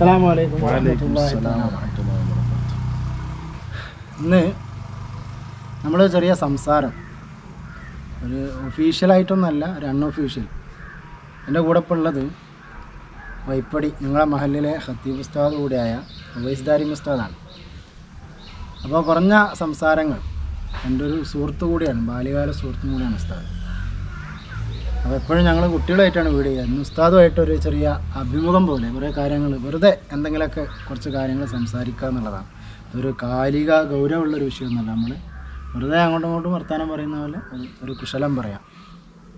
തആല. ഇന്ന് നമ്മൾ ചെറിയ സംസാരം. ഒരു ഒഫീഷ്യലായിട്ടൊന്നല്ല ഒരു അൺഒഫീഷ്യൽ എന്റെ കൂടെ ഇപ്പോൾ ഉള്ളത് വൈപ്പടി ഞങ്ങളെ മഹലിലെ ഹത്തീബ് ഉസ്താദ് കൂടിയായ ഉവൈസ്ദാരി ഉസ്താദാണ്. അപ്പോൾ കുറഞ്ഞ സംസാരങ്ങൾ എന്റെ ഒരു സുഹൃത്തു കൂടിയാണ് ബാല്യകാല സുഹൃത്തും കൂടിയാണ് ഉസ്താദ്. അപ്പോൾ എപ്പോഴും ഞങ്ങൾ കുട്ടികളായിട്ടാണ് വീട് ചെയ്യുക. ഇന്ന് ഉസ്താദുമായിട്ടൊരു ചെറിയ അഭിമുഖം പോലെ കുറേ കാര്യങ്ങൾ വെറുതെ എന്തെങ്കിലുമൊക്കെ കുറച്ച് കാര്യങ്ങൾ സംസാരിക്കുക എന്നുള്ളതാണ്. അതൊരു കാലിക ഗൗരവമുള്ളൊരു വിഷയമൊന്നുമല്ല നമ്മൾ വെറുതെ അങ്ങോട്ടും ഇങ്ങോട്ടും വർത്തമാനം പറയുന്ന പോലെ ഒരു- ഒരു കുശലം പറയാം.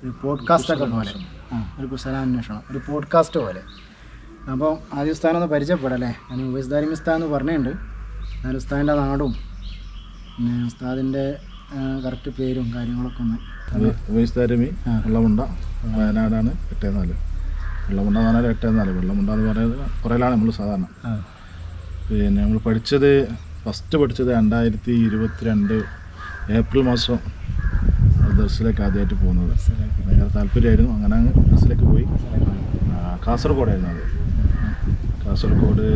ഒരു പോഡ്കാസ്റ്റൊക്കെ പോലെ. ആ ഒരു കുശലാന്വേഷണം ഒരു പോഡ്കാസ്റ്റ് പോലെ. അപ്പോൾ ആദ്യ ഉസ്താൻ ഒന്ന് പരിചയപ്പെടല്ലേ ഞാൻ ഉവൈസ് ദാരിമിസ്താൻ എന്ന് പറഞ്ഞിട്ടുണ്ട്. ഞാൻ ഉസ്താദിന്റെ നാടും പിന്നെ ഉസ്താദിന്റെ കറക്റ്റ് പേരും കാര്യങ്ങളൊക്കെ ഒന്ന് ആ. വെള്ളമുണ്ട വയനാടാണ് എട്ടേ നാല് വെള്ളമുണ്ട എന്ന് പറഞ്ഞാൽ എട്ടേ നാല് വെള്ളമുണ്ട എന്ന് പറയുന്നത് കുറേലാണ് നമ്മൾ സാധാരണ. പിന്നെ നമ്മൾ പഠിച്ചത് ഫസ്റ്റ് പഠിച്ചത് രണ്ടായിരത്തി ഇരുപത്തിരണ്ട് ഏപ്രിൽ മാസം ദർസിലേക്ക് ആദ്യമായിട്ട് പോകുന്നത്. ഭയങ്കര താല്പര്യമായിരുന്നു. അങ്ങനെ അങ്ങ് ദർസിലേക്ക് പോയി. കാസർഗോഡായിരുന്നു അത്. കാസർഗോഡ്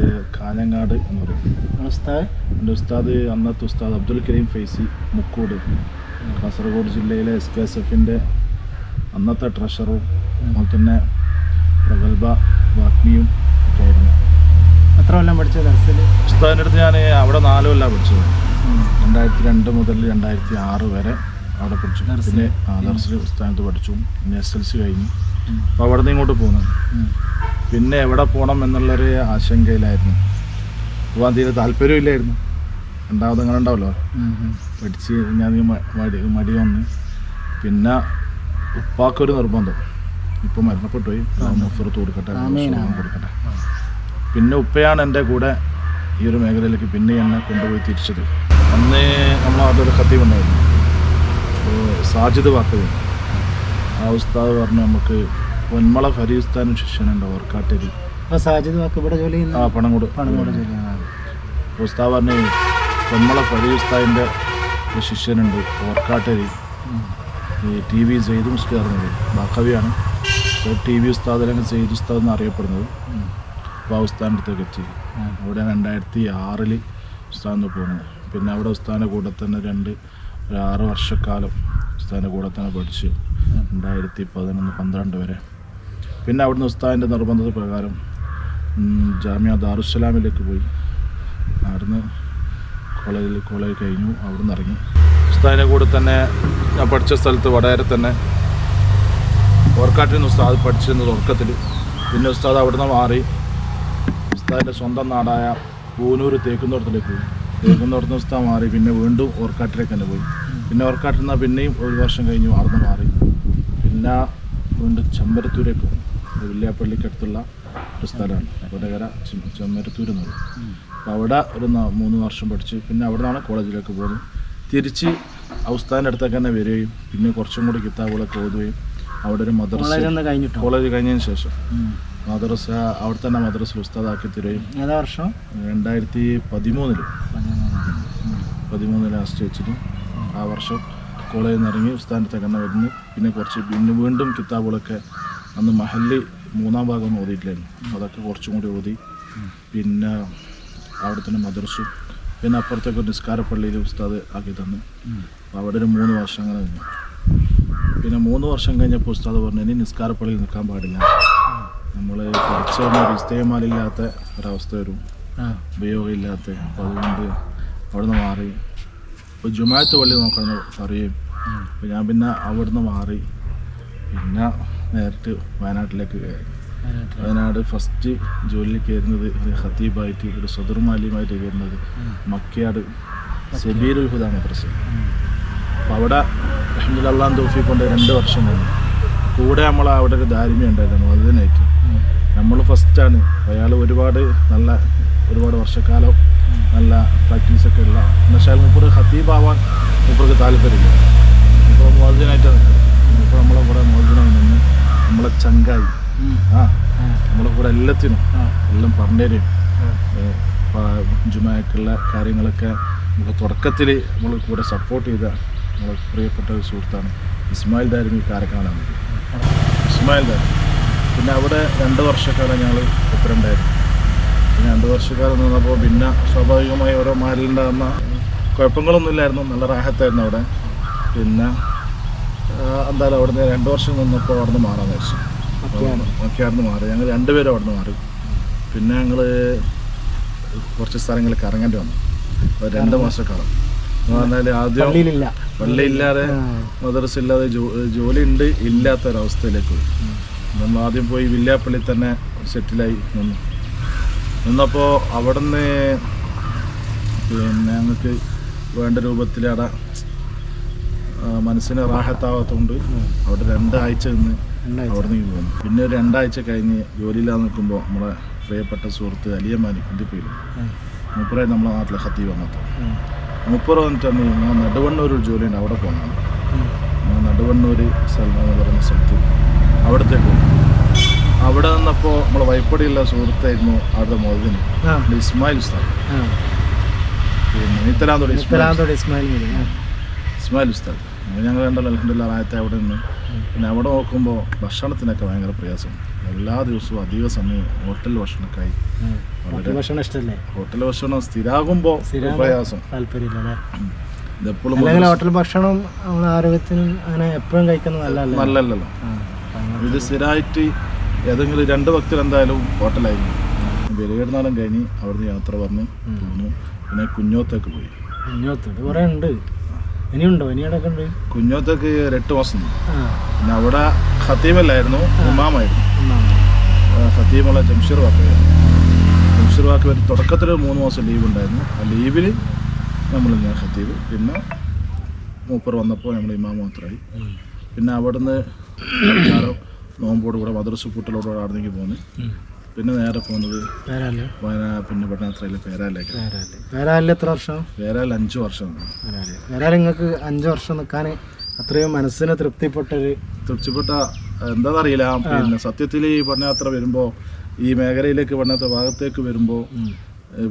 കാഞ്ഞങ്ങാട് എന്ന് പറയും. ഉസ്താദ്? എന്റെ ഉസ്താദ് അന്നത്തെ ഉസ്താദ് അബ്ദുൽ കരീം ഫൈസി മുക്കൂട്. കാസർഗോഡ് ജില്ലയിലെ എസ് കെ എസ് എഫിന്റെ അന്നത്തെ ട്രഷറും അതുപോലെ തന്നെ പ്രഗത്ഭ വാഗ്മിയും ഒക്കെ ആയിരുന്നു. എത്ര കൊല്ലം പഠിച്ചത് ദർസിൽ ഉസ്താദിന്റെ അടുത്ത് ഞാൻ അവിടെ നാല് കൊല്ലം പഠിച്ചത്. രണ്ടായിരത്തി രണ്ട് മുതൽ രണ്ടായിരത്തി ആറ് വരെ അവിടെ പഠിച്ചു? പിന്നെ ദർസിൽ ഉസ്താദത്ത് പഠിച്ചു. പിന്നെ എസ് എൽ സി കഴിഞ്ഞു. അപ്പോൾ അവിടെ നിന്ന് ഇങ്ങോട്ട് പോന്നു. പിന്നെ എവിടെ പോകണം എന്നുള്ളൊരു ആശങ്കയിലായിരുന്നു. പോകാൻ തീരെ താല്പര്യമില്ലായിരുന്നു. രണ്ടാമത് അങ്ങനെ ഉണ്ടാവല്ലോ. പഠിച്ച് ഞാൻ മടി മടി വന്ന്. പിന്നെ ഉപ്പാക്കൊരു നിർബന്ധം. ഇപ്പം മരണപ്പെട്ടു പോയി മുഫറത്ത് കൊടുക്കട്ടെ. കൊടുക്കട്ടെ പിന്നെ ഉപ്പയാണ് എന്റെ കൂടെ ഈ ഒരു മേഖലയിലേക്ക് പിന്നെ എന്നെ കൊണ്ടുപോയി തിരിച്ചത്. അന്ന് നമ്മൾ അതൊരു ഖത്തീബ് ഉണ്ടായിരുന്നു. സാജിത് സാജിദ് വാക്കവി. ആ ഉസ്താദ് പറഞ്ഞു നമുക്ക് പൊന്മള ഫരീസ്ഥാനും ശിഷ്യനുണ്ട് ഓർക്കാട്ടേരി അപ്പോൾ സാജിദ് വാക്ക് ഇവിടെ ജോലി ആ പണം കൊടുക്കും ജോലി ഉസ്താദ് പറഞ്ഞു പൊന്മള ഫരീ ഉസ്താദിന്റെ ഒരു ശിഷ്യനുണ്ട് ഓർക്കാട്ടരി ഈ ടി വി സെയ്ദ് മുസ്കാറുന്നത് ബാക്കവിയാണ് ടി വി ഉസ്താദ് അല്ലെങ്കിൽ സെയ്ദ് ഉസ്താദ് എന്ന് അറിയപ്പെടുന്നത്. അപ്പോൾ ആ ഉസ്താദിന്റെ അടുത്തേക്ക് എത്തി. അവിടെ രണ്ടായിരത്തി ആറിൽ ഉസ്താദിന് പോകുന്നത് പിന്നെ. അവിടെ ഉസ്താദിന്റെ കൂടെ തന്നെ രണ്ട് ഒരു ആറ് വർഷക്കാലം ഉസ്താദിന്റെ കൂടെ തന്നെ പഠിച്ച് രണ്ടായിരത്തി പതിനൊന്ന് പന്ത്രണ്ട് വരെ. പിന്നെ അവിടുന്ന് ഉസ്താദിന്റെ നിർബന്ധത പ്രകാരം ജാമ്യ ദാറുസലാമിലേക്ക് പോയി. അവിടുന്ന് കോളേജിൽ കോളേജ് കഴിഞ്ഞു അവിടുന്ന് ഇറങ്ങി. ഉസ്താദിന്റെ കൂടെ തന്നെ ഞാൻ പഠിച്ച സ്ഥലത്ത് വടകര തന്നെ. ഓർക്കാട്ടിൽ നിന്ന് ഉസ്താദ് പഠിച്ചിരുന്ന തുടക്കത്തിൽ പിന്നെ ഉസ്താദ് അവിടുന്ന് മാറി. ഉസ്താദിന്റെ സ്വന്തം നാടായ പൂനൂർ തേക്കുന്തോട്ടത്തിലേക്ക് പോയി. തേക്കുന്തോട്ടത്തിന് ഉസ്താദ് മാറി പിന്നെ വീണ്ടും ഓർക്കാട്ടിലേക്ക് തന്നെ പോയി. പിന്നെ ഓർക്കാട്ടിൽ നിന്ന് പിന്നെയും ഒരു വർഷം കഴിഞ്ഞു അവിടുന്ന് മാറി. പിന്നെ വീണ്ടും ചെമ്പരത്തൂരേക്ക് പോയി. വില്യാപ്പള്ളിക്കടുത്തുള്ള ഒരു സ്ഥലമാണ് കൊടകര ചെമ്മരത്തൂർ എന്ന് പറയും അപ്പോൾ അവിടെ ഒരു മൂന്ന് വർഷം പഠിച്ച് പിന്നെ അവിടെ നിന്നാണ് കോളേജിലേക്ക് പോകുന്നത്. തിരിച്ച് അവസ്ഥാന്റെ അടുത്തൊക്കെ തന്നെ വരികയും പിന്നെ കുറച്ചും കൂടി കിതാബുകളൊക്കെ ഓതുകയും അവിടെ ഒരു മദ്രസ കോളേജ് കഴിഞ്ഞതിന് ശേഷം. മദ്രസ അവിടെ തന്നെ മദ്രസ ഉസ്താദാക്കി തരുകയും. ഏതാ വർഷം? രണ്ടായിരത്തി പതിമൂന്നിൽ പതിമൂന്നിൽ ലാസ്റ്റ് വെച്ചിട്ട് ആ വർഷം കോളേജിൽ നിന്ന് ഇറങ്ങി ഉസ്താദിന്റെ തന്നെ വരുന്നു. പിന്നെ കുറച്ച് പിന്നെ വീണ്ടും കിതാബുകളൊക്കെ അന്ന് മഹല്ലി മൂന്നാം ഭാഗം ഒന്നും ഓതിയിട്ടില്ലായിരുന്നു. അതൊക്കെ കുറച്ചും കൂടി ഓതി. പിന്നെ അവിടെ തന്നെ മദ്രസും പിന്നെ അപ്പുറത്തേക്ക് നിസ്കാരപ്പള്ളിയിൽ ഉസ്താദ് ആക്കി തന്നു. അവിടെ ഒരു മൂന്ന് വർഷം അങ്ങനെ നിന്നു. പിന്നെ മൂന്ന് വർഷം കഴിഞ്ഞപ്പോൾ ഉസ്താദ് പറഞ്ഞു ഇനി നിസ്കാരപ്പള്ളിയിൽ നിൽക്കാൻ പാടില്ല. നമ്മൾ പഠിച്ച ഒരു ഇസ്തേമാലില്ലാത്ത ഒരവസ്ഥ വരും. ഉപയോഗമില്ലാത്ത. അപ്പോൾ അതുകൊണ്ട് അവിടെ നിന്ന് മാറി. ഇപ്പോൾ ജുമാത്ത് പള്ളി നോക്കണം പറയുകയും. അപ്പോൾ ഞാൻ പിന്നെ അവിടെ നിന്ന് മാറി. പിന്നെ നേരിട്ട് വയനാട്ടിലേക്ക് കയറി. വയനാട് ഫസ്റ്റ് ജോലിയിൽ കയറുന്നത് ഒരു ഖത്തീബായിട്ട് ഒരു സദർമാലിയുമായിട്ട് കയറുന്നത്. മക്കയാട്. സബീരുൽ ഹുദ മദ്രസ അപ്പം അവിടെ അഹമ്മദ് തോഫി കൊണ്ട് രണ്ട് വർഷം കഴിഞ്ഞു. കൂടെ നമ്മൾ അവിടെ ഒരു ധാരിമ ഉണ്ടായിരുന്നു അതിനായിട്ട്. നമ്മൾ ഫസ്റ്റാണ് അയാൾ ഒരുപാട് നല്ല ഒരുപാട് വർഷക്കാലം നല്ല പ്രാക്ടീസൊക്കെ ഉള്ള എന്നുവെച്ചാൽ മൂപ്പർ ഹത്തീബാവാൻ മൂപ്പർക്ക് താല്പര്യമില്ല. അപ്പോൾ അതിനായിട്ടാണ് ഇപ്പോൾ നമ്മളെ ഇവിടെ നിന്ന് നമ്മളെ ചങ്കായി. ആ. നമ്മളെ കൂടെ എല്ലാത്തിനും എല്ലാം പറഞ്ഞുതരും. ജുമാക്കുള്ള കാര്യങ്ങളൊക്കെ നമുക്ക് തുടക്കത്തിൽ നമ്മൾ കൂടെ സപ്പോർട്ട് ചെയ്ത നമ്മളെ പ്രിയപ്പെട്ട ഒരു സുഹൃത്താണ് ഇസ്മായിൽ ദാരിമി കാരക്കാനാണ് ഇസ്മായിൽ ദാരി പിന്നെ അവിടെ രണ്ട് വർഷക്കാലം ഞങ്ങൾ ഒപ്പരുണ്ടായിരുന്നു. പിന്നെ രണ്ട് വർഷക്കാലം നിന്നപ്പോൾ പിന്നെ സ്വാഭാവികമായി ഓരോ മാലിലുണ്ടാകുന്ന കുഴപ്പങ്ങളൊന്നും ഇല്ലായിരുന്നു നല്ല റാഹത്തായിരുന്നു അവിടെ. പിന്നെ എന്തായാലും അവിടുന്ന് രണ്ട് വർഷം നിന്നപ്പോൾ അവിടുന്ന് മാറാന്ന് വെച്ചു ഒക്കെയായിരുന്നു. മാറി. ഞങ്ങൾ രണ്ടുപേരും അവിടുന്ന് മാറി. പിന്നെ ഞങ്ങൾ കുറച്ച് സ്ഥലങ്ങളിൽ കറങ്ങേണ്ടി വന്നു. ഒരു രണ്ട് മാസക്കാലം എന്ന് പറഞ്ഞാൽ ആദ്യം പള്ളിയില്ലാതെ. മദ്രസ ഇല്ലാതെ ജോ- ജോലി ഉണ്ട് ഇല്ലാത്ത ഒരവസ്ഥയിലേക്ക് പോയി നമ്മൾ ആദ്യം പോയി വില്ലാപ്പള്ളി തന്നെ സെറ്റിലായി നിന്നു. നിന്നപ്പോൾ അവിടുന്ന് പിന്നെ ഞങ്ങൾക്ക് വേണ്ട ആ, മനസ്സിന് റാഹത്താവാത്തതുകൊണ്ട് അവിടെ രണ്ടാഴ്ച നിന്ന്. അവിടെ നിന്ന് പോന്നു പിന്നെ ഒരു രണ്ടാഴ്ച കഴിഞ്ഞ് ജോലിയില്ലാതെ നിൽക്കുമ്പോൾ നമ്മളെ പ്രിയപ്പെട്ട സുഹൃത്ത് അലിയമാനി കുന്തിപ്പയിലും ഉം. മൂപ്പറെ നമ്മളെ നാട്ടിലെ ഹത്തി വന്നത്. വന്നിട്ട് വന്നിട്ടാണ് ഞാൻ നടുവണ്ണൂർ ഒരു ജോലിയുണ്ട് അവിടെ പോകണം. ഞാൻ നടുവണ്ണൂർ സ്ഥലം എന്ന് പറയുന്ന സ്ഥലത്ത് അവിടത്തേക്ക് പോയി. അവിടെ നിന്നപ്പോൾ നമ്മളെ വൈപ്പടിയുള്ള സുഹൃത്തായിരുന്നു അവിടുത്തെ മോദിന് ഇസ്മായിൽ ഉസ്താദ്. പിന്നെ നീത്തലാന്തോട് ഇസ്മായിൽ ഇസ്മായിൽ ഉസ്താദ്. ഞങ്ങൾ രണ്ടല്ലോ അലഹമില്ല ആയത്തെ അവിടെ നിന്ന്. പിന്നെ അവിടെ നോക്കുമ്പോൾ ഭക്ഷണത്തിനൊക്കെ ഭയങ്കര പ്രയാസം എല്ലാ ദിവസവും അധിക സമയം ഹോട്ടൽ ഭക്ഷണക്കായി. ഹോട്ടൽ ഭക്ഷണം ഇഷ്ടമല്ലേ ഹോട്ടൽ ഭക്ഷണം സ്ഥിരാകുമ്പോൾ സ്ഥിരം പ്രയാസം. താല്പര്യമില്ല ഇതെപ്പോഴും ഹോട്ടൽ ഭക്ഷണം നമ്മുടെ ആരോഗ്യത്തിന് അങ്ങനെ എപ്പോഴും കഴിക്കുന്നത് നല്ലതല്ല? നല്ലല്ലോ ആ അപ്പൊ ഇത് സ്ഥിരമായിട്ട് ഏതെങ്കിലും രണ്ട് ഭക്തർ എന്തായാലും ഹോട്ടലായിരുന്നു. ബലികെടുന്നാലും കഴിഞ്ഞ് അവിടുന്ന് യാത്ര പറഞ്ഞ് പോന്നു. പിന്നെ കുഞ്ഞോത്തേക്ക് പോയി. കുഞ്ഞോത്ത് കുറേ ഉണ്ട്. ഇനിയുണ്ടോ? ഇനിയോടൊക്കെ ഉണ്ട്? കുഞ്ഞോത്തേക്ക് ഒരു എട്ട് മാസം പിന്നെ അവിടെ ഖത്തീമല്ലായിരുന്നു ഉമാമായിരുന്നു ഖത്തീമുള്ള ജംഷീർ വാക്കയായിരുന്നു ജംഷീർ വാക്ക് ഒരു തുടക്കത്തിൽ മൂന്ന് മാസം ലീവ് ഉണ്ടായിരുന്നു. ആ ലീവിൽ നമ്മൾ ഇങ്ങനെ ഖത്തീബ് പിന്നെ മൂപ്പർ വന്നപ്പോൾ നമ്മൾ ഇമാം മാത്രമായി. പിന്നെ അവിടുന്ന് നോമ്പോട് കൂടെ മദ്രസ് കൂട്ടലോട് കൂടെ പോന്ന്. ഉം. പിന്നെ നേരെ പോകുന്നത് പേരാൽ വയനാ പിന്നെ പട്ടണത്രയിലെ പേരാലേക്ക് പേരാൽ പേരാലിൽ എത്ര വർഷം? പേരാൽ അഞ്ച് വർഷം. പേരാൽ പേരാൽ നിങ്ങൾക്ക് അഞ്ച് വർഷം നിൽക്കാൻ അത്രയും മനസ്സിന് തൃപ്തിപ്പെട്ടൊരു തൃപ്തിപ്പെട്ട എന്താണെന്നറിയില്ല പിന്നെ സത്യത്തിൽ ഈ പട്ടണയാത്ര വരുമ്പോ ഈ മേഖലയിലേക്ക് പട്ടണത്തെ ഭാഗത്തേക്ക് വരുമ്പോൾ ഉം.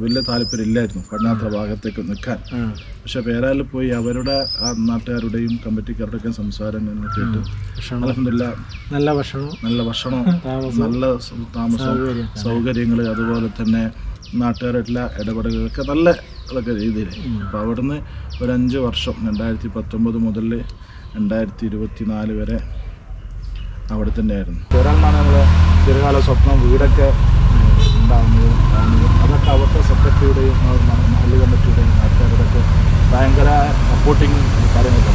വലിയ താല്പര്യം ഇല്ലായിരുന്നു പഠനയാത്ര ഭാഗത്തേക്ക് നിൽക്കാൻ. പക്ഷെ പേരാലിൽ പോയി അവരുടെ ആ നാട്ടുകാരുടെയും കമ്മിറ്റിക്കാരുടെയൊക്കെ സംസാരം കേട്ട്. അലഹമില്ല നല്ല ഭക്ഷണം. നല്ല ഭക്ഷണം നല്ല താമസം സൗകര്യം സൗകര്യങ്ങൾ അതുപോലെ തന്നെ നാട്ടുകാരായിട്ടുള്ള ഇടപെടലുകളൊക്കെ നല്ല ഇതൊക്കെ രീതിയിൽ അപ്പോൾ അവിടുന്ന് ഒരു അഞ്ച് വർഷം രണ്ടായിരത്തി പത്തൊമ്പത് മുതൽ രണ്ടായിരത്തി ഇരുപത്തി നാല് വരെ അവിടെ തന്നെയായിരുന്നു. ഒരാളാണ് നമ്മുടെ ദീർഘകാല സ്വപ്നം വീടൊക്കെ ഉണ്ടാവുന്നത് അതൊക്കെ അവിടുത്തെ സെക്രട്ടറിയുടെയും മഹല്ല് കമ്മിറ്റിയുടെയും ആൾക്കാരുടെയൊക്കെ ഭയങ്കര സപ്പോർട്ടിങ് കാര്യങ്ങളൊക്കെ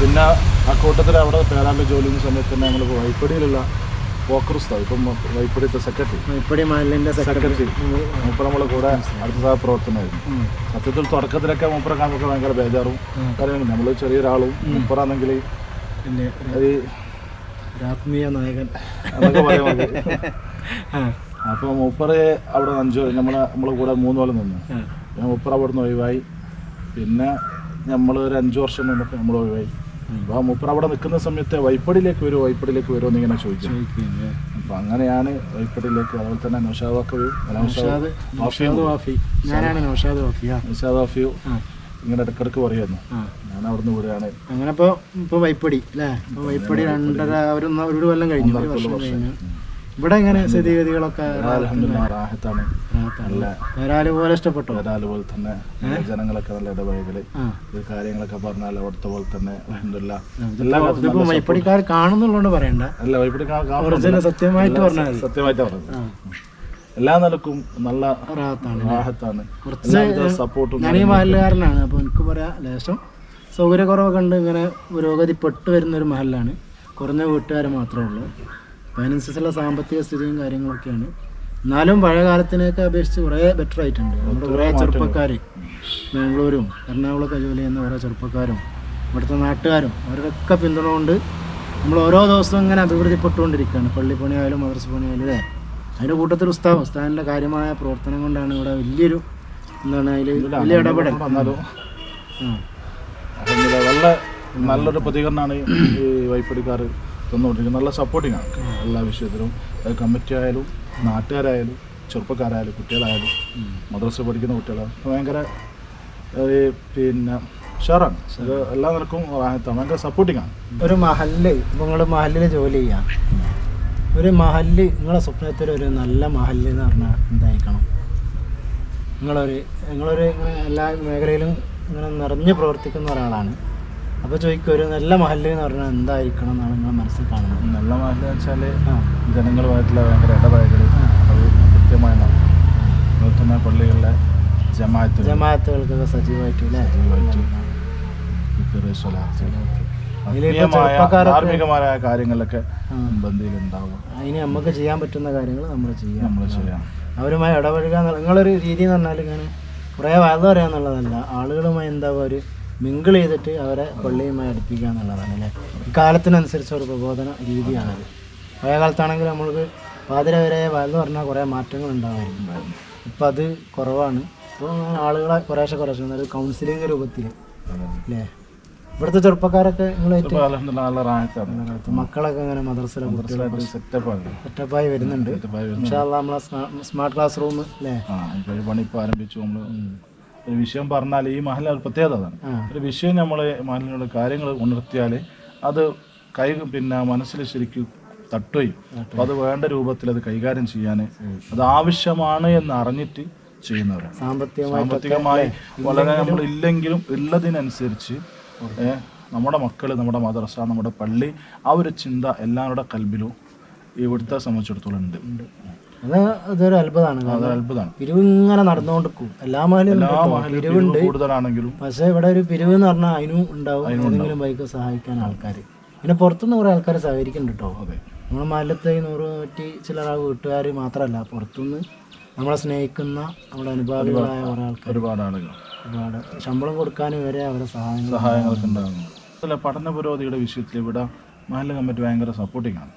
പിന്നെ ആ കൂട്ടത്തിൽ അവിടെ പേരാളിൽ ജോലി സമയത്ത് തന്നെ നമ്മൾ വൈപ്പടിയിലുള്ള പോക്കർ ഉസ്താദ് ഇപ്പം വൈപ്പടിയത്തെ സെക്രട്ടറി. വൈപ്പടി മഹലിന്റെ സെക്രട്ടറി. മൂപ്പർ നമ്മളെ കൂടെ അടുത്ത പ്രവർത്തനമായിരുന്നു. സത്യത്തിൽ തുടക്കത്തിലൊക്കെ മൂപ്പറെ കാണുമ്പോൾ ഭയങ്കര ബേജാറും കാര്യങ്ങളും. നമ്മൾ ചെറിയൊരാളും മൂപ്പറാണെങ്കിൽ പിന്നെ അത് ആത്മീയ നായകൻ. എന്നൊക്കെ പറയാൻ അപ്പോൾ മൂപ്പറ് അവിടെ അഞ്ചു നമ്മളെ നമ്മളെ കൂടെ മൂന്ന് കൊല്ലം നിന്നു. പിന്നെ മൂപ്പർ അവിടെ നിന്ന് ഒഴിവായി. പിന്നെ നമ്മൾ ഒരു അഞ്ച് വർഷം നിന്നപ്പോൾ നമ്മൾ ഒഴിവായി. അപ്പോൾ ആ മൂപ്പർ അവിടെ നിൽക്കുന്ന സമയത്ത് വൈപ്പടിയിലേക്ക് വരുമോ വൈപ്പടിയിലേക്ക് വരുമോ എന്നിങ്ങനെ ചോദിച്ചു. അപ്പൊ അങ്ങനെയാണ് വൈപ്പടിയിലേക്ക് അതുപോലെ തന്നെ നൗഷാദ് നൗഷാദ് വാഫി. ഞാനാണ് നൗഷാദ് വാഫി ആ. നൗഷാദ് ഓഫിയു ആ. ഇങ്ങനെ ഇടക്കിടക്ക് പറയുന്നു. ഞാൻ അവിടുന്ന് വിടുകയാണ്. അങ്ങനെ ഇപ്പൊ ഇപ്പൊ വൈപ്പടി അല്ലേ? വൈപ്പടി രണ്ടര ഒരു കൊല്ലം കഴിഞ്ഞു ഒരു വർഷം കഴിഞ്ഞു. ഇവിടെ എങ്ങനെ സ്ഥിതിഗതികളൊക്കെ റാഹത്താണ്. വരാൽ പോലെ ഇഷ്ടപ്പെട്ടു? വരാൽ പോലെ തന്നെ ജനങ്ങളൊക്കെ നല്ല ഇടപഴകൽ. ഇത് കാര്യങ്ങളൊക്കെ പറഞ്ഞാൽ അവിടുത്തെ പോലെ തന്നെ എല്ലാ ഇതിപ്പോ വൈപ്പടിക്കാർ കാണുന്നുള്ളതുകൊണ്ട് പറയണ്ട. അല്ല വൈപ്പടിക്കാർ സത്യമായിട്ട് പറഞ്ഞാൽ സത്യമായിട്ട് പറഞ്ഞത്. എല്ലാ നിലക്കും നല്ല റാഹത്താണ് കുറച്ച് സപ്പോർട്ടും ഞാൻ ഈ മഹലുകാരനാണ് അപ്പോൾ എനിക്ക് പറയാം ലേശം സൗകര്യക്കുറവൊക്കെ ഉണ്ട്. ഇങ്ങനെ പുരോഗതിപ്പെട്ട് വരുന്ന ഒരു മഹലാണ് കുറഞ്ഞ വീട്ടുകാർ മാത്രമേ ഉള്ളൂ. അപ്പോൾ അതിനനുസരിച്ചുള്ള സാമ്പത്തിക സ്ഥിതിയും കാര്യങ്ങളൊക്കെയാണ്. എന്നാലും പഴയ കാലത്തിനെയൊക്കെ അപേക്ഷിച്ച് കുറേ ബെറ്റർ ആയിട്ടുണ്ട്. നമ്മുടെ കുറേ ചെറുപ്പക്കാർ ബാംഗ്ലൂരും എറണാകുളമൊക്കെ ജോലി ചെയ്യുന്ന കുറേ ചെറുപ്പക്കാരും ഇവിടുത്തെ നാട്ടുകാരും അവരുടെയൊക്കെ പിന്തുണ കൊണ്ട് നമ്മൾ ഓരോ ദിവസവും ഇങ്ങനെ അഭിവൃദ്ധിപ്പെട്ടുകൊണ്ടിരിക്കുകയാണ്. പള്ളിപ്പണിയായാലും മദ്രസ പണിയായാലും അല്ലേ? അതിന്റെ കൂട്ടത്തിൽ ഉസ്താവ് ഉസ്താവിന്റെ കാര്യമായ പ്രവർത്തനം കൊണ്ടാണ് ഇവിടെ വലിയൊരു എന്താണ് അതിൽ വലിയ ഇടപെടൽ. നല്ലൊരു പ്രതികരണമാണ് ഈ വൈപ്പടിക്കാർ തന്നുകൊണ്ടിരിക്കുന്നത് നല്ല സപ്പോർട്ടിംഗ് ആണ്. എല്ലാ വിഷയത്തിലും കമ്മിറ്റി ആയാലും നാട്ടുകാരായാലും ചെറുപ്പക്കാരായാലും കുട്ടികളായാലും മദ്രസ പഠിക്കുന്ന കുട്ടികളാണ് ഭയങ്കര പിന്നെ ഉഷാറാണ്. അത് എല്ലാ റാഹത്താണ്. ഭയങ്കര സപ്പോർട്ടിംഗ് ആണ്. ഒരു മഹല്ല് നിങ്ങൾ മഹല്ലിൽ ജോലി ചെയ്യാം. ഒരു മഹല്ല് നിങ്ങളെ സ്വപ്നത്തിൽ ഒരു നല്ല മഹല്ല് എന്ന് പറഞ്ഞാൽ എന്തായിരിക്കണം? നിങ്ങളൊരു നിങ്ങളൊരു എല്ലാ മേഖലയിലും ഇങ്ങനെ നിറഞ്ഞു പ്രവർത്തിക്കുന്ന ഒരാളാണ്. അപ്പോൾ ചോദിക്കും ഒരു നല്ല മഹല്ല് എന്ന് പറഞ്ഞാൽ എന്തായിരിക്കണം എന്നാണ് നിങ്ങളെ മനസ്സിൽ കാണുന്നത്? നല്ല മഹൽ വെച്ചാൽ വെച്ചാൽ ജനങ്ങളുമായിട്ടുള്ള ഭയങ്കര ഇടപഴകൽ അത് കൃത്യമായി തന്നെ പള്ളികളിലെ ജമാഅത്ത് ജമാഅത്തുകൾക്കൊക്കെ സജീവമായിട്ട് ധാർമ്മികമായ കാര്യങ്ങളിലൊക്കെ ആ. ബന്ധിയിലുണ്ടാവും അതിന് നമുക്ക് ചെയ്യാൻ പറ്റുന്ന കാര്യങ്ങൾ നമ്മൾ ചെയ്യാം. നമ്മൾ ചെയ്യാം. അവരുമായി ഇടപഴകാന്നുള്ള നിങ്ങളൊരു രീതി എന്ന് പറഞ്ഞാൽ ഇങ്ങനെ കുറേ വാദം പറയാന്നുള്ളതല്ല ആളുകളുമായി എന്താ ഒരു മിങ്കിൾ ചെയ്തിട്ട് അവരെ പള്ളിയുമായി അടുപ്പിക്കുക എന്നുള്ളതാണ് അല്ലേ? കാലത്തിനനുസരിച്ച് ഒരു പ്രബോധന രീതിയാണത്. പഴയ കാലത്താണെങ്കിൽ നമ്മൾക്ക് പാതിര വരെ പറഞ്ഞാൽ കുറേ മാറ്റങ്ങൾ ഉണ്ടാകുമായിരുന്നു ഇപ്പം അത് കുറവാണ്. ഇപ്പോൾ ആളുകളെ കുറേശ്ശെ കുറേശ്ശെ ഒരു കൗൺസിലിംഗ് രൂപത്തിൽ അല്ലേ? ഇവിടുത്തെ ചെറുപ്പക്കാരൊക്കെ നിങ്ങളായിട്ട് റായത്താണ് മക്കളൊക്കെ ഇങ്ങനെ മദ്രസയിലെ കുട്ടികളൊക്കെ സെറ്റപ്പായി വരുന്നുണ്ട്. നമ്മളെ സ്മാ- സ്മാർട്ട് ക്ലാസ് റൂം അല്ലേ? പണി ഇപ്പോൾ ആരംഭിച്ചു നമ്മൾ വിഷയം പറഞ്ഞാൽ ഈ മഹലിന് ഒരു പ്രത്യേകത അതാണ്. ഒരു വിഷയം നമ്മൾ മഹലിനോട് കാര്യങ്ങൾ ഉണർത്തിയാൽ അത് കൈ പിന്നെ മനസ്സിൽ ശരിക്കും തട്ടുകയും അപ്പോൾ അത് വേണ്ട രൂപത്തിൽ അത് കൈകാര്യം ചെയ്യാൻ അത് ആവശ്യമാണ് എന്ന് അറിഞ്ഞിട്ട് ചെയ്യുന്നവരാണ്. സാമ്പത്തികമായി സാമ്പത്തികമായി വളരെ നമ്മൾ ഇല്ലെങ്കിലും ഉള്ളതിനനുസരിച്ച് നമ്മുടെ മക്കൾ നമ്മുടെ മദ്രസ നമ്മുടെ പള്ളി ആ ഒരു ചിന്ത എല്ലാവരുടെ കൽബിലും ഇവിടുത്തെ സംബന്ധിച്ചിടത്തോളം ഉണ്ട്. അത് അതൊരു അത്ഭുതമാണ്. അത്ഭുതമാണ്. പിരിവ് ഇങ്ങനെ നടന്നുകൊണ്ടിരിക്കും. എല്ലാ മഹലും പിരിവുണ്ട്. കൂടുതലാണെങ്കിലും പക്ഷേ ഇവിടെ ഒരു പിരിവ് എന്ന് പറഞ്ഞാൽ അതിനും ഉണ്ടാവും. ഏതെങ്കിലും ബൈക്ക് സഹായിക്കാൻ ആൾക്കാർ പിന്നെ പുറത്തുനിന്ന് കുറേ ആൾക്കാർ സഹകരിക്കുന്നുണ്ട് കേട്ടോ അതെ. നമ്മുടെ മഹലത്തെ ഈ നൂറ് നൂറ്റി ചില്ലറ വീട്ടുകാർ മാത്രമല്ല പുറത്തുനിന്ന് നമ്മളെ സ്നേഹിക്കുന്ന നമ്മുടെ അനുഭാവികളായ കുറേ ആൾക്കാർ ഒരുപാട് ആളുകൾ. ഒരുപാട് ശമ്പളം കൊടുക്കാനും വരെ അവരെ സഹായങ്ങൾ സഹായങ്ങളൊക്കെ ഉണ്ടാകുന്നു പഠന പുരോഗതിയുടെ വിഷയത്തിൽ ഇവിടെ മഹല്ല കമ്മിറ്റി ഭയങ്കര സപ്പോർട്ടിംഗ് ആണ്.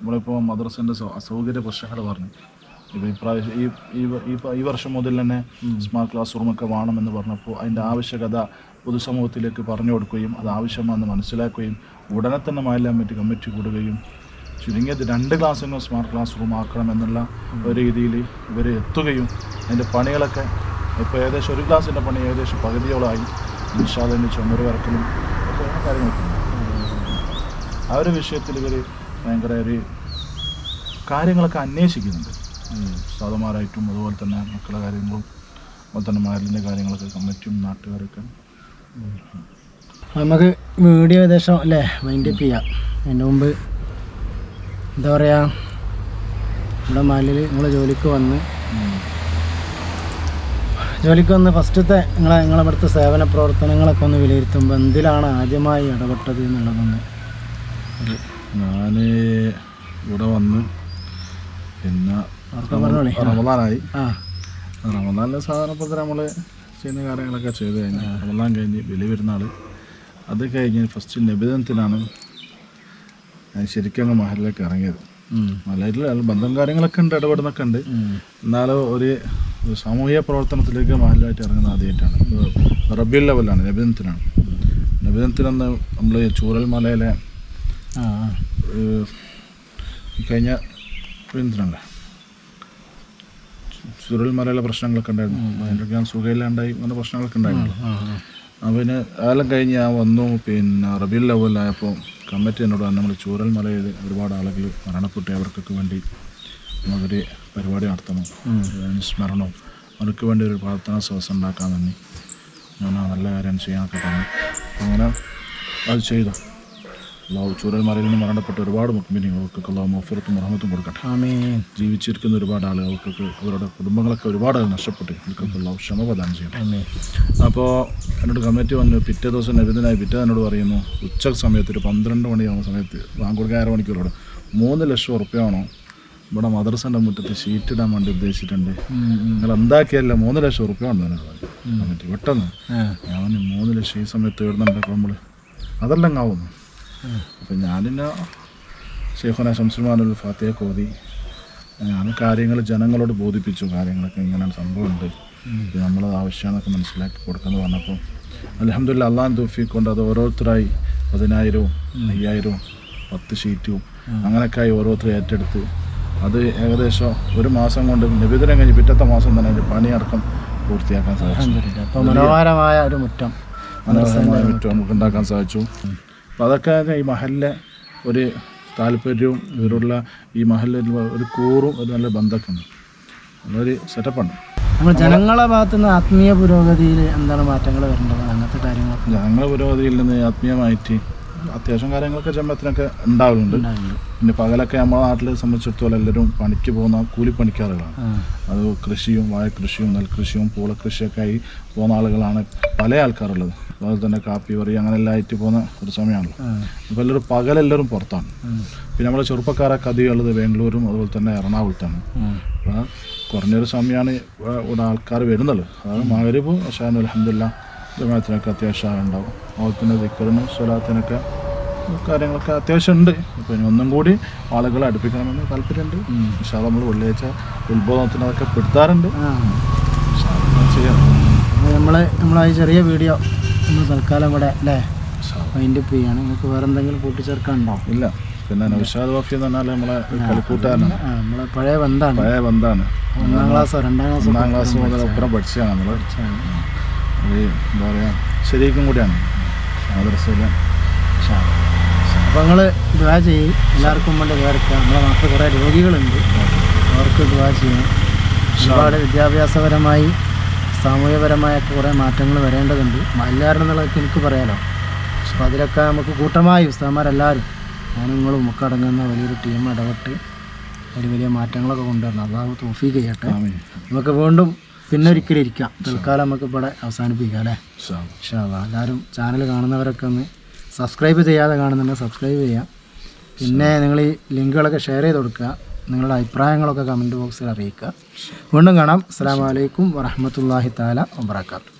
നമ്മളിപ്പോൾ മദ്രസിന്റെ അസൗകര്യ പ്രശ്നങ്ങൾ പറഞ്ഞു. ഇപ്പോൾ ഇപ്രാവശ്യം ഈ ഈ ഈ ഈ വർഷം മുതൽ തന്നെ സ്മാർട്ട് ക്ലാസ് റൂമൊക്കെ വേണമെന്ന് പറഞ്ഞപ്പോൾ അതിന്റെ ആവശ്യകത പൊതുസമൂഹത്തിലേക്ക് പറഞ്ഞു കൊടുക്കുകയും അത് ആവശ്യമാണെന്ന് മനസ്സിലാക്കുകയും ഉടനെ തന്നെ മഹല്ല കമ്മിറ്റി കമ്മിറ്റി കൂടുകയും ചുരുങ്ങിയത് രണ്ട് ക്ലാസ്സെങ്കിലും സ്മാർട്ട് ക്ലാസ് റൂം ആക്കണം എന്നുള്ള ഒരു രീതിയിൽ ഇവർ എത്തുകയും അതിന്റെ പണികളൊക്കെ ഇപ്പോൾ ഏകദേശം ഒരു ക്ലാസ്സിന്റെ പണി ഏകദേശം പകുതിയോളമായി. നിഷാദിന്റെ ചുമര് വരക്കലും ഒക്കെ കാര്യങ്ങളൊക്കെ. ആ ഒരു വിഷയത്തിൽ ഇവർ ഭയങ്കര ഒരു കാര്യങ്ങളൊക്കെ അന്വേഷിക്കുന്നുണ്ട്. സാധുമാരായിട്ടും അതുപോലെ തന്നെ മക്കളുടെ കാര്യങ്ങളും അതുപോലെ തന്നെ മാലിന്റെ കാര്യങ്ങളൊക്കെ കമ്മിറ്റിയും നാട്ടുകാരൊക്കെ. നമുക്ക് വീഡിയോ ഏകദേശം അല്ലേ മൈൻഡ് അപ്പ് ചെയ്യാം. അതിന്റെ മുമ്പ് എന്താ പറയുക നമ്മുടെ മാലിൽ നിങ്ങൾ ജോലിക്ക് വന്ന് ജോലിക്ക് വന്ന് ഫസ്റ്റത്തെ നിങ്ങളെ നിങ്ങളെ സേവന പ്രവർത്തനങ്ങളൊക്കെ ഒന്ന് വിലയിരുത്തുമ്പോൾ എന്തിലാണ് ആദ്യമായി ഇടപെട്ടത് എന്നുള്ളതൊന്ന് ഞാൻ ഇവിടെ വന്ന് പിന്നെ റമദാനായി. ആ. റമദാനിലെ സാധാരണ നമ്മൾ ചെയ്യുന്ന കാര്യങ്ങളൊക്കെ ചെയ്ത് കഴിഞ്ഞ് റമദാൻ കഴിഞ്ഞ് ബലി പെരുന്നാൾ അത് കഴിഞ്ഞ് ഫസ്റ്റ് നിബിധനത്തിനാണ് ഞാൻ ശരിക്കും അങ്ങ് മഹലിലേക്ക് ഇറങ്ങിയത്. മലയിൽ ബന്ധം കാര്യങ്ങളൊക്കെ ഉണ്ട് ഇടപെടുന്നൊക്കെ ഉണ്ട്. എന്നാലും ഒരു സാമൂഹിക പ്രവർത്തനത്തിലേക്ക് മഹലായിട്ട് ഇറങ്ങുന്ന ആദ്യമായിട്ടാണ്. റബ്യൽ ലെവലാണ് നബിദിനത്തിനാണ് നബിദിനത്തിനന്ന് നമ്മൾ ചൂരൽ മലയിലെ ഈ കഴിഞ്ഞ നബിദിനത്തിനല്ലേ ചുരുൾ മലയിലെ പ്രശ്നങ്ങളൊക്കെ ഉണ്ടായിരുന്നു. അതിന്റെ ഞാൻ സുഖമില്ലാണ്ടായി അങ്ങനെ പ്രശ്നങ്ങളൊക്കെ ഉണ്ടായിരുന്നു. അവന് കാലം കഴിഞ്ഞ് ഞാൻ വന്നു. പിന്നെ റബീൽ ലെവലായപ്പോൾ കമ്മിറ്റി എന്നോട് നമ്മൾ ചൂരൽ മലയിൽ ഒരുപാട് ആളുകൾ മരണപ്പെട്ടു. അവർക്കൊക്കെ വേണ്ടി നമുക്കൊരു പരിപാടി നടത്തണം. അനുസ്മരണവും അവർക്ക് വേണ്ടി ഒരു പ്രാർത്ഥനാ സദസ് ഉണ്ടാക്കാൻ തന്നെ ഞാൻ ആ നല്ല കാര്യം ചെയ്യാനൊക്കെ പറഞ്ഞു. അങ്ങനെ അത് ചെയ്തു. അള്ളാഹു ചൂരൽ മലയിൽ നിന്ന് മരണപ്പെട്ട ഒരുപാട് മുക്മിനികൾക്കൊക്കെ അള്ളാഹു മഫിറത്തും മുഹമ്മത്തും കൊടുക്കട്ടെ. ആമീൻ. ജീവിച്ചിരിക്കുന്ന ഒരുപാട് ആളുകൾക്ക് അവരുടെ കുടുംബങ്ങളൊക്കെ ഒരുപാട് നഷ്ടപ്പെട്ട്. അവർക്കൊക്കെ അള്ളാഹു ക്ഷമ പ്രദാനം ആമീൻ. അപ്പോൾ എന്നോട് കമ്മിറ്റി വന്നു പിറ്റേ ദിവസം നബിതനായി പിറ്റേ എന്നോട് പറയുന്നു ഉച്ച സമയത്ത് ഒരു പന്ത്രണ്ട് മണിയാവുന്ന സമയത്ത് ബാങ്കുടുക്ക അര മണിക്കൂറോട് മൂന്ന് ലക്ഷം ഉറുപ്പ്യാണോ? ഇവിടെ മദ്രസന്റെ മുറ്റത്ത് ഷീറ്റ് ഇടാൻ വേണ്ടി ഉദ്ദേശിച്ചിട്ടുണ്ട്. നിങ്ങൾ എന്താക്കിയല്ല മൂന്ന് ലക്ഷം ഉറുപ്പ്യ ഉണ്ട് എന്നോട് പറഞ്ഞു. കമ്മിറ്റി പെട്ടെന്ന്. ഞാൻ മൂന്ന് ലക്ഷം ഈ സമയത്ത് എഴുതുന്നുണ്ടപ്പോൾ നമ്മൾ അതെല്ലാം ആവുന്നു. അപ്പം ഞാനിന്നെ ഷെയ്ഖുന ഷംസുൽമാനുൽ ഫാത്തിയെ കോതി. ഞാൻ കാര്യങ്ങൾ ജനങ്ങളോട് ബോധിപ്പിച്ചു. കാര്യങ്ങളൊക്കെ ഇങ്ങനെ സംഭവമുണ്ട്. നമ്മൾ ആവശ്യമാണെന്നൊക്കെ മനസ്സിലാക്കി കൊടുക്കുന്നു പറഞ്ഞപ്പോൾ അലഹമില്ല അള്ളാൻ തൂഫി കൊണ്ട് അത് ഓരോരുത്തരായി പതിനായിരവും അയ്യായിരവും പത്ത് ഷീറ്റും അങ്ങനെയൊക്കെ ആയി ഓരോരുത്തർ ഏറ്റെടുത്ത്. അത് ഏകദേശം ഒരു മാസം കൊണ്ട് നിബിധനം കഴിഞ്ഞ് പിറ്റത്തെ മാസം തന്നെ അതിന്റെ പണിയടക്കം പൂർത്തിയാക്കാൻ സാധിച്ചു. മനോഹരമായ ഒരു മുറ്റം. മനോഹരമായ മുറ്റം നമുക്ക് ഉണ്ടാക്കാൻ സാധിച്ചു. അപ്പോൾ അതൊക്കെ ഈ മഹലിലെ ഒരു താല്പര്യവും ഇവരുള്ള ഈ മഹലിൽ ഒരു കൂറും ഒരു നല്ല ബന്ധമൊക്കെ ഉണ്ട്. നല്ലൊരു സെറ്റപ്പാണ് നമ്മൾ ജനങ്ങളെ ഭാഗത്തു നിന്ന് ആത്മീയ പുരോഗതിയിൽ എന്താണ് മാറ്റങ്ങൾ വരേണ്ടത്? അങ്ങനത്തെ കാര്യങ്ങൾ ജനങ്ങളുടെ പുരോഗതിയിൽ നിന്ന് ആത്മീയമായിട്ട് അത്യാവശ്യം കാര്യങ്ങളൊക്കെ ചെമ്പത്തിനൊക്കെ ഉണ്ടാവലുണ്ട്. പിന്നെ പകലൊക്കെ നമ്മുടെ നാട്ടിൽ സംബന്ധിച്ചിടത്തോളം എല്ലാവരും പണിക്ക് പോകുന്ന കൂലിപ്പണിക്കാറുകളാണ് അത് കൃഷിയും വാഴക്കൃഷിയും നെൽകൃഷിയും പൂളക്കൃഷിയൊക്കെ ആയി പോകുന്ന ആളുകളാണ് പല ആൾക്കാരുള്ളത്. അതുപോലെ തന്നെ കാപ്പി വറി അങ്ങനെ എല്ലാം ആയിട്ട് പോകുന്ന ഒരു സമയമാണല്ലോ. അപ്പോൾ എല്ലാവരും പകലെല്ലാവരും പുറത്താണ്. പിന്നെ നമ്മളെ ചെറുപ്പക്കാരൊക്കെ അധികം ഉള്ളത് ബാംഗ്ലൂരും അതുപോലെ തന്നെ എറണാകുളത്താണ്. അപ്പോൾ കുറഞ്ഞൊരു സമയമാണ് ഇവിടെ ആൾക്കാർ വരുന്നുള്ളൂ അതായത് മകരീബ് ഷാൻ അലഹമില്ല ജമാഅത്തിനൊക്കെ അത്യാവശ്യം ഉണ്ടാവും അതുപോലെ തന്നെ ദിക്കറിനും സ്വലാത്തിനൊക്കെ കാര്യങ്ങളൊക്കെ അത്യാവശ്യം ഉണ്ട്. അപ്പോൾ ഇനി ഒന്നും കൂടി ആളുകളെ അടുപ്പിക്കണമെന്ന് താല്പര്യമുണ്ട്. പക്ഷേ അത് നമ്മൾ വെള്ളിയാഴ്ച ഉത്ബോധനത്തിന് അതൊക്കെ പെടുത്താറുണ്ട് ചെയ്യാം. നമ്മളെ നമ്മളായി ചെറിയ വീഡിയോ ഒന്ന് തൽക്കാലം ഇവിടെ അല്ലേ? അതിന്റെ പ്രിയാണ് അപ്പ് നിങ്ങൾക്ക് വേറെ എന്തെങ്കിലും കൂട്ടിച്ചേർക്കാനുണ്ടോ? ഇല്ല. പിന്നെ നൗഷാദ് ബാഫി എന്ന് പറഞ്ഞാൽ നമ്മളെ കളിക്കൂട്ടാണ് നമ്മളെ പഴയ ബന്ധാണ്. പഴയ ബന്ധാണ്. ഒന്നാം ക്ലാസ് രണ്ടാം ക്ലാസ് ഒന്നാം ക്ലാസ് മുതൽ അപ്പുറം പഠിച്ചതാണ് നമ്മൾ എന്താ പറയുക ശരിക്കും കൂടിയാണ്. മദ്രസയിലെ. അപ്പോൾ നിങ്ങൾ ദുവാ ചെയ്യും. എല്ലാവർക്കും വേണ്ടി വേർക്കുക നമ്മുടെ നാട്ടിൽ കുറേ രോഗികളുണ്ട്. അവർക്ക് ദുവാ ചെയ്യണം. ഒരുപാട് വിദ്യാഭ്യാസപരമായി സാമൂഹ്യപരമായൊക്കെ കുറേ മാറ്റങ്ങൾ വരേണ്ടതുണ്ട്. എല്ലാവരും എന്നുള്ളതൊക്കെ എനിക്ക് പറയാലോ. അപ്പോൾ അതിലൊക്കെ നമുക്ക് കൂട്ടമായി ഉസ്താമാരെല്ലാവരും ഞാനും നിങ്ങളും ഒക്കെ അടങ്ങുന്ന വലിയൊരു ടീം ഇടപെട്ട് വലിയ വലിയ മാറ്റങ്ങളൊക്കെ കൊണ്ടുവരണം. അതാവ് തോഫി ചെയ്യട്ടെ. നമുക്ക് വീണ്ടും പിന്നെ ഒരിക്കലും ഇരിക്കാം. തൽക്കാലം നമുക്ക് ഇവിടെ അവസാനിപ്പിക്കാം അല്ലേ? പക്ഷേ എല്ലാവരും ചാനൽ കാണുന്നവരൊക്കെ ഒന്ന് സബ്സ്ക്രൈബ് ചെയ്യാതെ കാണുന്നുണ്ടെങ്കിൽ സബ്സ്ക്രൈബ് ചെയ്യാം. പിന്നെ നിങ്ങൾ ഈ ലിങ്കുകളൊക്കെ ഷെയർ ചെയ്ത് കൊടുക്കുക. നിങ്ങളുടെ അഭിപ്രായങ്ങളൊക്കെ കമന്റ് ബോക്സിൽ അറിയിക്കുക. വീണ്ടും കാണാം. അസ്സാം വലൈക്കും വറഹമത്തല്ലാഹി താല വാബർക്കാത്തു